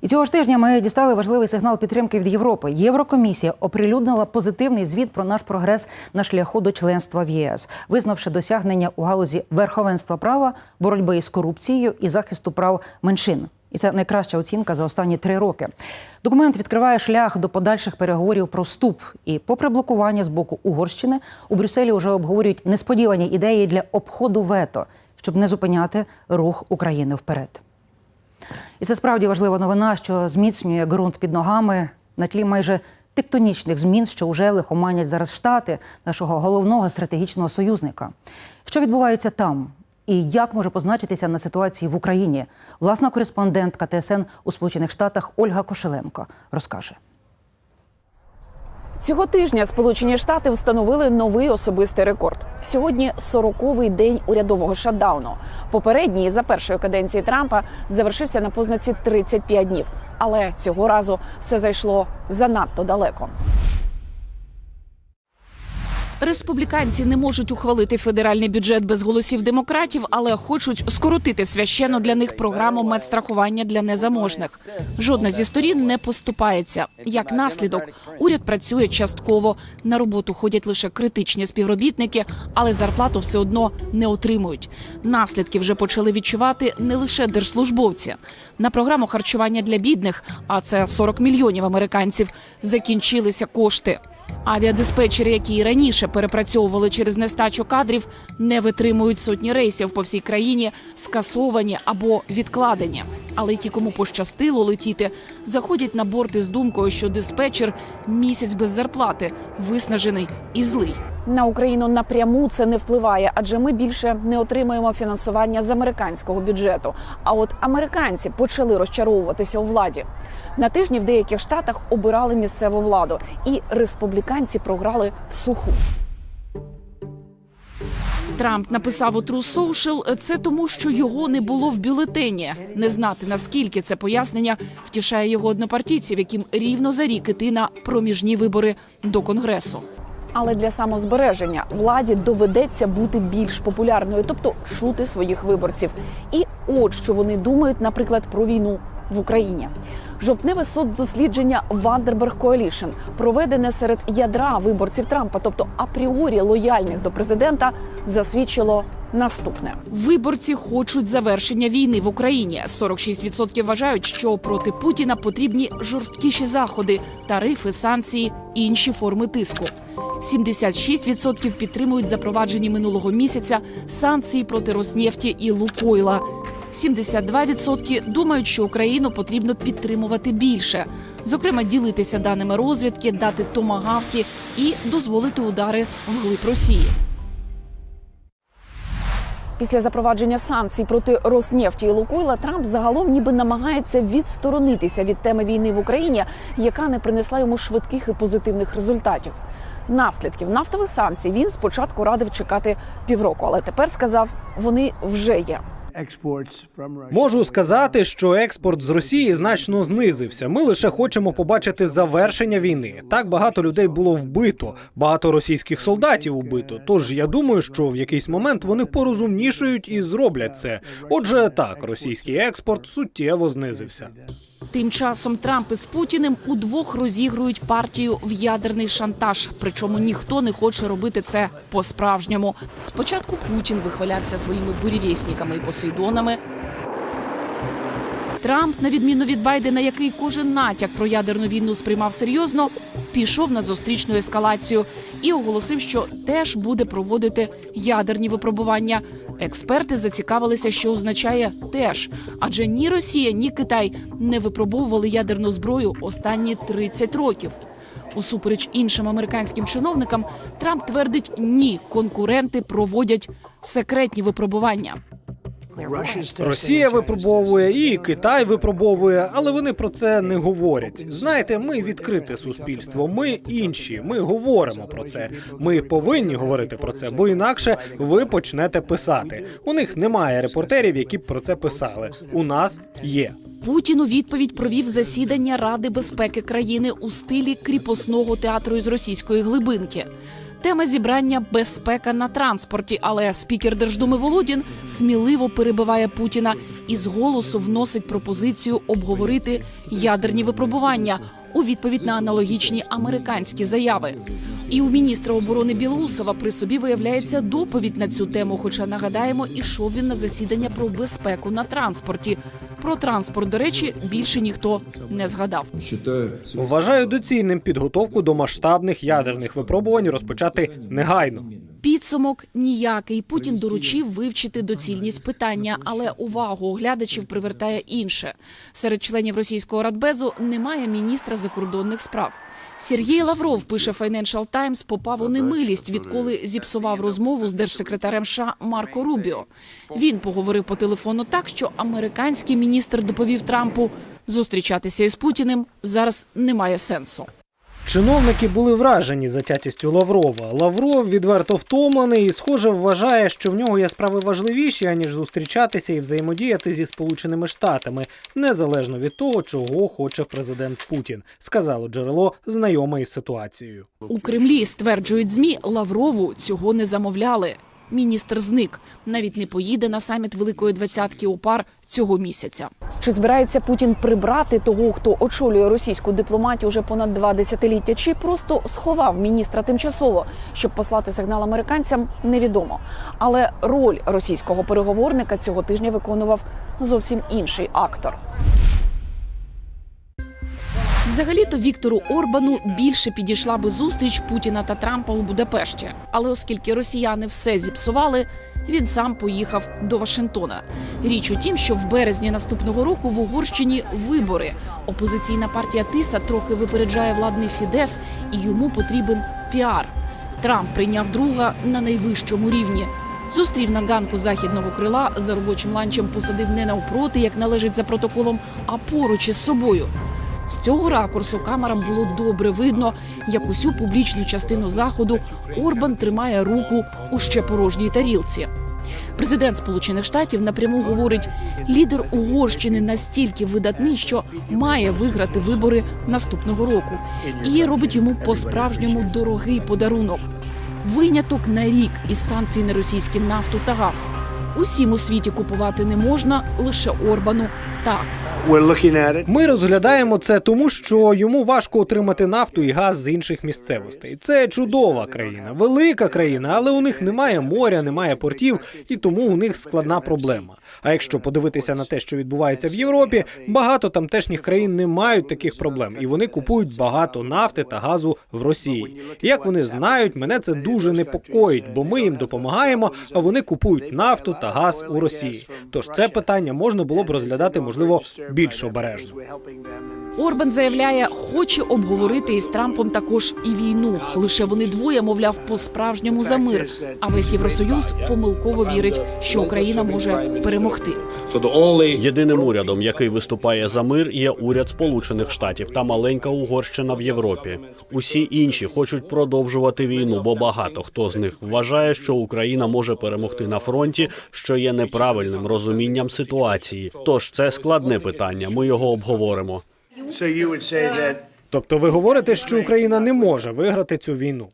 І цього ж тижня ми дістали важливий сигнал підтримки від Європи. Єврокомісія оприлюднила позитивний звіт про наш прогрес на шляху до членства в ЄС, визнавши досягнення у галузі верховенства права, боротьби із корупцією і захисту прав меншин. І це найкраща оцінка за останні три роки. Документ відкриває шлях до подальших переговорів про вступ. І, попри блокування з боку Угорщини, у Брюсселі вже обговорюють несподівані ідеї для обходу вето, щоб не зупиняти рух України вперед. І це справді важлива новина, що зміцнює ґрунт під ногами на тлі майже тектонічних змін, що вже лихоманять зараз штати нашого головного стратегічного союзника. Що відбувається там? І як може позначитися на ситуації в Україні? Власна кореспондентка ТСН у Сполучених Штатах Ольга Кошеленко розкаже. Цього тижня Сполучені Штати встановили новий особистий рекорд. Сьогодні 40-й день урядового шатдауну. Попередній за першої каденції Трампа завершився на познаці 35 днів. Але цього разу все зайшло занадто далеко. Республіканці не можуть ухвалити федеральний бюджет без голосів демократів, але хочуть скоротити священну для них програму медстрахування для незаможних. Жодна зі сторін не поступається. Як наслідок, уряд працює частково. На роботу ходять лише критичні співробітники, але зарплату все одно не отримують. Наслідки вже почали відчувати не лише держслужбовці. На програму харчування для бідних, а це 40 мільйонів американців, закінчилися кошти. Авіадиспетчери, які і раніше перепрацьовували через нестачу кадрів, не витримують сотні рейсів по всій країні, скасовані або відкладені. Але ті, кому пощастило летіти, заходять на борт із думкою, що диспетчер місяць без зарплати, виснажений і злий. На Україну напряму це не впливає, адже ми більше не отримуємо фінансування з американського бюджету. А от американці почали розчаровуватися у владі. На тижні в деяких штатах обирали місцеву владу, і республіканці програли в суху. Трамп написав у True Social, це тому, що його не було в бюлетені. Не знати наскільки це пояснення втішає його однопартійців, яким рівно за рік іти на проміжні вибори до конгресу. Але для самозбереження владі доведеться бути більш популярною, тобто чути своїх виборців. І от що вони думають, наприклад, про війну в Україні. Жовтневе соцдослідження Вандерберг Coalition, проведене серед ядра виборців Трампа, тобто апріорі лояльних до президента, засвідчило наступне: виборці хочуть завершення війни в Україні. 46% вважають, що проти Путіна потрібні жорсткіші заходи, тарифи, санкції, інші форми тиску. 76% підтримують запроваджені минулого місяця санкції проти Роснефті і Лукойла. 72% думають, що Україну потрібно підтримувати більше, зокрема, ділитися даними розвідки, дати томагавки і дозволити удари вглиб Росії. Після запровадження санкцій проти Роснефті і Лукойла Трамп загалом ніби намагається відсторонитися від теми війни в Україні, яка не принесла йому швидких і позитивних результатів. Наслідків нафтових санкцій він спочатку радив чекати півроку, але тепер сказав, вони вже є. Можу сказати, що експорт з Росії значно знизився. Ми лише хочемо побачити завершення війни. Так багато людей було вбито, багато російських солдатів убито. Тож я думаю, що в якийсь момент вони порозумнішують і зроблять це. Отже, так, російський експорт суттєво знизився. Тим часом Трамп із Путіним удвох розігрують партію в ядерний шантаж. Причому ніхто не хоче робити це по-справжньому. Спочатку Путін вихвалявся своїми бурєвєсніками і посейдонами. Трамп, на відміну від Байдена, який кожен натяк про ядерну війну сприймав серйозно, пішов на зустрічну ескалацію і оголосив, що теж буде проводити ядерні випробування. Експерти зацікавилися, що означає теж, адже ні Росія, ні Китай не випробовували ядерну зброю останні 30 років. Усупереч іншим американським чиновникам, Трамп твердить, ні, конкуренти проводять секретні випробування. Росія випробовує і Китай випробовує, але вони про це не говорять. Знаєте, ми відкрите суспільство. Ми інші. Ми говоримо про це. Ми повинні говорити про це, бо інакше ви почнете писати. У них немає репортерів, які б про це писали. У нас є. Путін у відповідь провів засідання Ради безпеки країни у стилі кріпосного театру із російської глибинки. Тема зібрання безпека на транспорті. Але спікер Держдуми Володін сміливо перебиває Путіна і з голосу вносить пропозицію обговорити ядерні випробування у відповідь на аналогічні американські заяви. І у міністра оборони Білоусова при собі виявляється доповідь на цю тему. Хоча нагадаємо, ішов він на засідання про безпеку на транспорті. Про транспорт, до речі, більше ніхто не згадав. Вважаю доцільним підготовку до масштабних ядерних випробувань розпочати негайно. Підсумок ніякий. Путін доручив вивчити доцільність питання, але увагу оглядачів привертає інше. Серед членів російського радбезу немає міністра закордонних справ. Сергій Лавров пише Financial Times, попав у немилість, відколи зіпсував розмову з держсекретарем США Марко Рубіо. Він поговорив по телефону так, що американський міністр доповів Трампу зустрічатися із Путіним зараз немає сенсу. Чиновники були вражені затятістю Лаврова. Лавров відверто втомлений і, схоже, вважає, що в нього є справи важливіші, аніж зустрічатися і взаємодіяти зі Сполученими Штатами, незалежно від того, чого хоче президент Путін, сказало джерело знайоме із ситуацією. У Кремлі стверджують змі Лаврову цього не замовляли. Міністр зник, навіть не поїде на саміт Великої двадцятки ОПАР цього місяця. Чи збирається Путін прибрати того, хто очолює російську дипломатію вже понад два десятиліття, чи просто сховав міністра тимчасово, щоб послати сигнал американцям, невідомо. Але роль російського переговорника цього тижня виконував зовсім інший актор. Взагалі-то Віктору Орбану більше підійшла би зустріч Путіна та Трампа у Будапешті. Але оскільки росіяни все зіпсували, він сам поїхав до Вашингтона. Річ у тім, що в березні наступного року в Угорщині вибори. Опозиційна партія Тиса трохи випереджає владний Фідес, і йому потрібен піар. Трамп прийняв друга на найвищому рівні. Зустрів на ганку західного крила за робочим ланчем посадив не навпроти, як належить за протоколом, а поруч із собою. З цього ракурсу камерам було добре видно, як усю публічну частину заходу Орбан тримає руку у ще порожній тарілці. Президент Сполучених Штатів напряму говорить, лідер Угорщини настільки видатний, що має виграти вибори наступного року, і робить йому по-справжньому дорогий подарунок. Виняток на рік із санкцій на російські нафту та газ. Усім у світі купувати не можна, лише Орбану так. Ми розглядаємо це тому, що йому важко отримати нафту і газ з інших місцевостей. Це чудова країна, велика країна, але у них немає моря, немає портів, і тому у них складна проблема. А якщо подивитися на те, що відбувається в Європі, багато тамтешніх країн не мають таких проблем, і вони купують багато нафти та газу в Росії. І як вони знають, мене це дуже непокоїть, бо ми їм допомагаємо, а вони купують нафту та газ у Росії. Тож це питання можна було б розглядати, можливо, більш обережно. Орбан заявляє, хоче обговорити із Трампом також і війну. Лише вони двоє, мовляв, по справжньому за мир. А весь євросоюз помилково вірить, що Україна може перемогти. Єдиним урядом, який виступає за мир, є уряд Сполучених Штатів та маленька Угорщина в Європі. Усі інші хочуть продовжувати війну, бо багато хто з них вважає, що Україна може перемогти на фронті, що є неправильним розумінням ситуації. Тож це складне питання. Ми його обговоримо. So you would say that Тобто, ви говорите, що Україна не може виграти цю війну.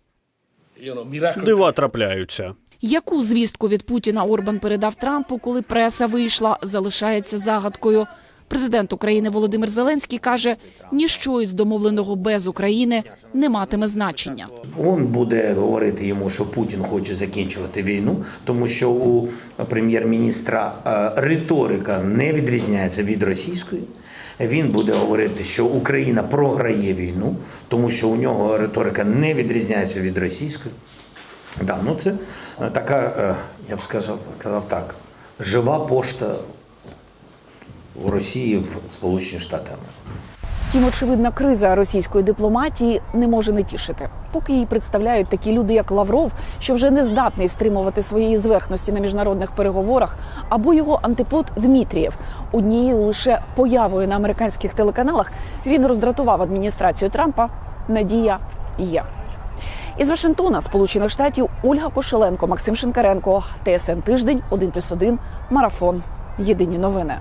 Дива трапляються. Яку звістку від Путіна Орбан передав Трампу, коли преса вийшла, залишається загадкою. Президент України Володимир Зеленський каже, ніщо із домовленого без України не матиме значення. Він буде говорити йому, що Путін хоче закінчувати війну, тому що у прем'єр-міністра е, риторика не відрізняється від російської. Він буде говорити, що Україна програє війну, тому що у нього риторика не відрізняється від російської. Да, ну це е, така, е, я б сказав, сказав так, жива пошта у Росії в Сполучені Штати. Втім, очевидна криза російської дипломатії не може не тішити, поки її представляють такі люди, як Лавров, що вже не здатний стримувати своєї зверхності на міжнародних переговорах, або його антипод Дмитрієв. Однією лише появою на американських телеканалах він роздратував адміністрацію Трампа. Надія є. Із Вашингтона, Сполучених Штатів, Ольга Кошеленко, Максим Шинкаренко, ТСН Тиждень, 1+,1, Марафон. Єдині новини.